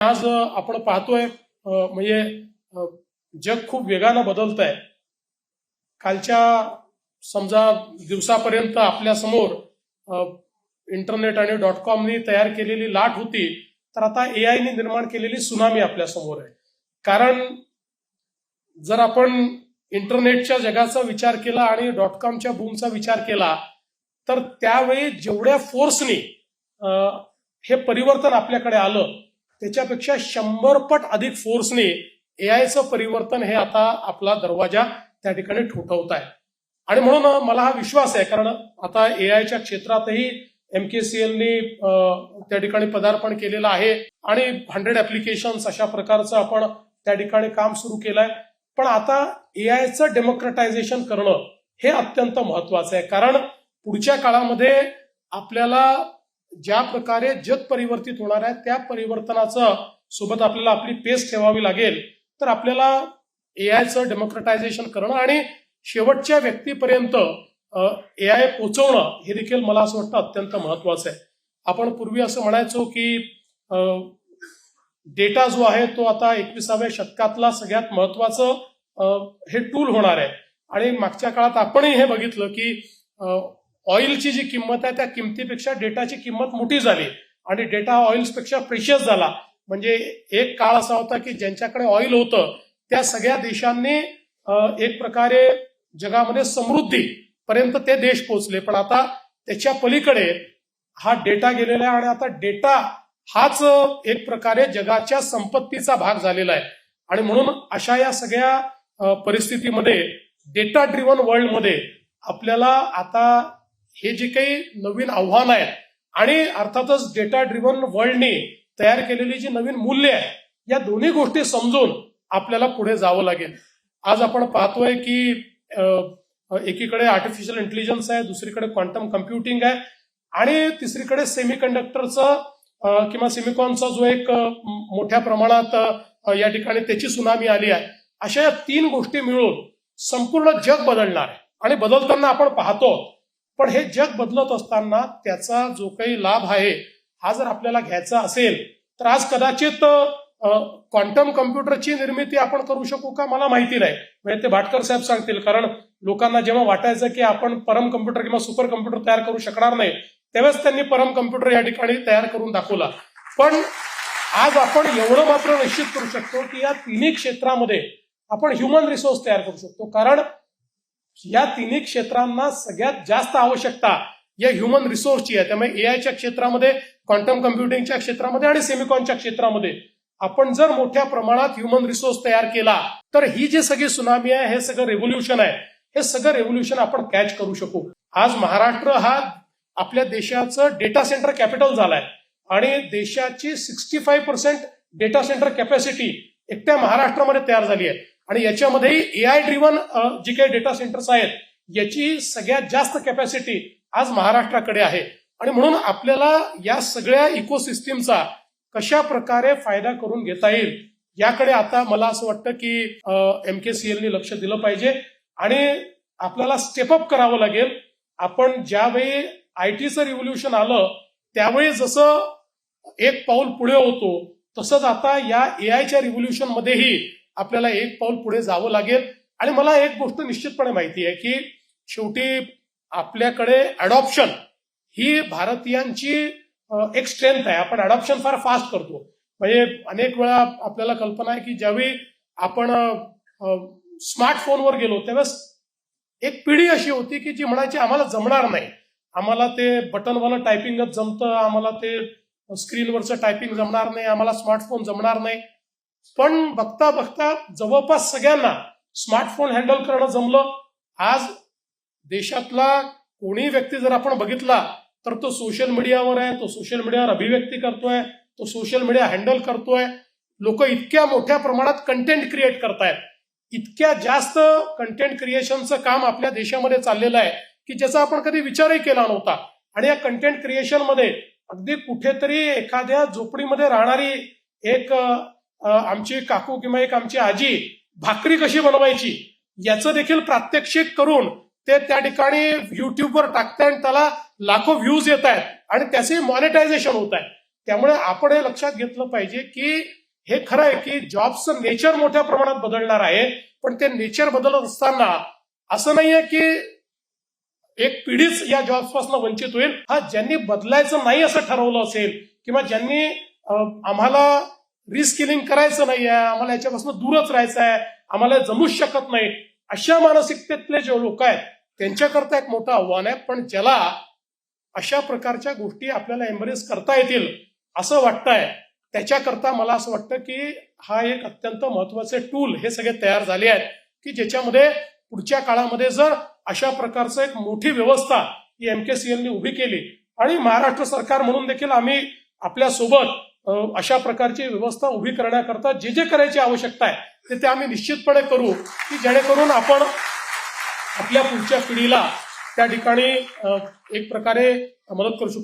आज आपण पाहतोय म्हणजे जग खूप वेगानं बदलत आहे कालच्या समजा दिवसापर्यंत आपल्यासमोर इंटरनेट आणि डॉट कॉमनी तयार केलेली लाट होती तर आता ए आयने निर्माण केलेली सुनामी आपल्यासमोर आहे. कारण जर आपण इंटरनेटच्या जगाचा विचार केला आणि डॉट कॉमच्या बूमचा विचार केला तर त्यावेळी जेवढ्या फोर्सनी हे परिवर्तन आपल्याकडे आलं त्याच्यापेक्षा शंभर पट अधिक फोर्सने एआयचं परिवर्तन हे आता आपला दरवाजा त्या ठिकाणी ठोठवत आहे आणि म्हणून मला हा विश्वास आहे कारण आता ए आयच्या क्षेत्रातही एमकेसीएलने त्या ठिकाणी पदार्पण केलेलं आहे आणि हंड्रेड ऍप्लिकेशन्स अशा प्रकारचं आपण त्या ठिकाणी काम सुरू केलंय. पण आता ए डेमोक्रेटायझेशन करणं हे अत्यंत महत्वाचं आहे कारण पुढच्या काळामध्ये आपल्याला ज्या प्रकारे जग परिवर्तित होणार आहे त्या परिवर्तनाचं सोबत आपल्याला आपली पेस ठेवावी लागेल. तर आपल्याला ए आयचं डेमोक्रेटायझेशन करणं आणि शेवटच्या व्यक्तीपर्यंत ए आय पोचवणं हे देखील मला असं वाटतं अत्यंत महत्वाचं आहे. आपण पूर्वी असं म्हणायचो की डेटा जो आहे तो आता एकविसाव्या शतकातला सगळ्यात महत्वाचं हे टूल होणार आहे. आणि मागच्या काळात आपणही हे बघितलं की ऑइलची जी किंमत आहे त्या किमतीपेक्षा डेटाची किंमत मोठी झाली. आणि डेटा ऑइल्सपेक्षा प्रेशियस झाला. म्हणजे एक काळ असा होता की ज्यांच्याकडे ऑइल होतं त्या सगळ्या देशांनी एक प्रकारे जगामध्ये समृद्धी पर्यंत ते देश पोहोचले. पण आता त्याच्या पलीकडे हा डेटा गेलेला आहे आणि आता डेटा हाच एक प्रकारे जगाच्या संपत्तीचा भाग झालेला आहे. आणि म्हणून अशा या सगळ्या परिस्थितीमध्ये डेटा ड्रिव्हन वर्ल्डमध्ये आपल्याला आता हे जे काही नवीन आव्हान आहेत आणि अर्थातच डेटा ड्रिव्हन वर्ल्डने तयार केलेली जी नवीन मूल्य आहे या दोन्ही गोष्टी समजून आपल्याला पुढे जावं लागेल. आज आपण पाहतोय की एकीकडे आर्टिफिशियल इंटेलिजन्स आहे दुसरीकडे क्वांटम कम्प्युटिंग आहे आणि तिसरीकडे सेमीकंडक्टरचं अ, किंवा सेमिकॉनचा जो एक मोठ्या प्रमाणात या ठिकाणी त्याची सुनामी आली आहे अशा या तीन गोष्टी मिळून संपूर्ण जग बदलणार आहे. आणि बदलताना आपण पाहतो पण हे जग बदलत असताना त्याचा जो काही लाभ आहे हा जर आपल्याला घ्यायचा असेल तर आज कदाचित क्वांटम कम्प्युटरची निर्मिती आपण करू शकू का मला माहिती नाही. म्हणजे ते भाटकर साहेब सांगतील कारण लोकांना जेव्हा वाटायचं की आपण परम कम्प्युटर किंवा सुपर कम्प्युटर तयार करू शकणार नाही तेव्हाच त्यांनी परम कम्प्युटर या ठिकाणी तयार करून दाखवला. पण आज आपण एवढं मात्र निश्चित करू शकतो की या तिन्ही क्षेत्रामध्ये आपण ह्युमन रिसोर्स तयार करू शकतो. कारण या तिन्ही क्षेत्रांना सगळ्यात जास्त आवश्यकता या ह्युमन रिसोर्सची आहे. त्यामुळे एआयच्या क्षेत्रामध्ये क्वांटम कम्प्युटिंगच्या क्षेत्रामध्ये आणि सेमिकॉनच्या क्षेत्रामध्ये आपण जर मोठ्या प्रमाणात ह्युमन रिसोर्स तयार केला तर ही जी सगळी सुनामी आहे हे सगळं रेव्होल्युशन आहे. हे सगळं रेव्होल्युशन आपण कॅच करू शकू. आज महाराष्ट्र हा आपल्या देशाचं डेटा सेंटर कॅपिटल झालाय. आणि देशाची sixty five percent data centre capacity एकट्या महाराष्ट्रामध्ये तयार झाली आहे. आणि याच्यामध्येही एआय ड्रिव्हन जी काही डेटा सेंटर्स आहेत याची सगळ्यात जास्त कॅपॅसिटी आज महाराष्ट्राकडे आहे. आणि म्हणून आपल्याला या सगळ्या इकोसिस्टीमचा कशा प्रकारे फायदा करून घेता येईल याकडे आता मला असं वाटतं की एम के सी एलनी लक्ष दिलं पाहिजे. आणि आपल्याला स्टेपअप करावं लागेल. आपण ज्यावेळी आय टीचं रिव्होल्युशन आलं त्यावेळी जसं एक पाऊल पुढे होतो तसंच आता या ए आयच्या मध्येही आपल्याला एक पाऊल पुढे जावं लागेल. आणि मला एक गोष्ट निश्चितपणे माहिती आहे की शेवटी आपल्याकडे अडॉप्शन ही भारतीयांची एक स्ट्रेंथ आहे. आपण अडॉप्शन फार फास्ट करतो. म्हणजे अनेक वेळा आपल्याला कल्पना आहे की ज्यावेळी आपण स्मार्टफोनवर गेलो त्यावेळेस एक पिढी अशी होती की जी म्हणायची आम्हाला जमणार नाही. आम्हाला ते बटनवालं टायपिंगच जमतं. आम्हाला ते स्क्रीनवरचं टायपिंग जमणार नाही. आम्हाला स्मार्टफोन जमणार नाही. पण बघता बघता जवळपास सगळ्यांना स्मार्टफोन हँडल करणं जमलं. आज देशातला कोणी व्यक्ती जर आपण बघितला तर तो सोशल मीडियावर आहे तो सोशल मीडियावर अभिव्यक्ती करतोय तो सोशल मीडिया हँडल करतोय. लोक इतक्या मोठ्या प्रमाणात कंटेंट क्रिएट करतायत. इतक्या जास्त कंटेंट क्रिएशनचं काम आपल्या देशामध्ये चाललेलं आहे की ज्याचा आपण कधी विचारही केला नव्हता. आणि या कंटेंट क्रिएशनमध्ये अगदी कुठेतरी एखाद्या झोपडीमध्ये राहणारी एक आमची काकू किंवा एक आमची आजी भाकरी कशी बनवायची याचं देखील प्रात्यक्षिक करून ते त्या ठिकाणी युट्यूबवर टाकताय आणि त्याला लाखो व्ह्यूज येत आहेत आणि त्याचे मॉनिटायझेशन होत आहे. त्यामुळे आपण हे लक्षात घेतलं पाहिजे की हे खरं आहे की जॉबचं नेचर मोठ्या प्रमाणात बदलणार आहे पण ते नेचर बदलत असताना असं नाहीये की एक पिढीच या जॉब्सपासून वंचित होईल. हा ज्यांनी बदलायचं नाही असं ठरवलं असेल किंवा ज्यांनी आम्हाला रिस्किलिंग करायचं नाही आहे आम्हाला याच्यापासून दूरच राहायचं आहे आम्हाला जमूच शकत नाही. अशा मानसिकतेतले जे लोक आहेत त्यांच्याकरता एक मोठं आव्हान आहे पण ज्याला अशा प्रकारच्या गोष्टी आपल्याला एम्ब्रेस करता येतील असं वाटतंय त्याच्याकरता मला असं वाटतं की हा एक अत्यंत महत्त्वाचे टूल हे सगळे तयार झाले आहेत की ज्याच्यामध्ये पुढच्या काळामध्ये जर अशा प्रकारचं एक मोठी व्यवस्था ही एमकेसीएलनी उभी केली आणि महाराष्ट्र सरकार म्हणून देखील आम्ही आपल्यासोबत अशा प्रकारची व्यवस्था उभी करण्याकरता जे जे करायची आवश्यकता आहे ते ते आम्ही निश्चितपणे करू की जेणेकरून आपण आपल्या पुढच्या पिढीला त्या ठिकाणी एक प्रकारे मदत करू शकतो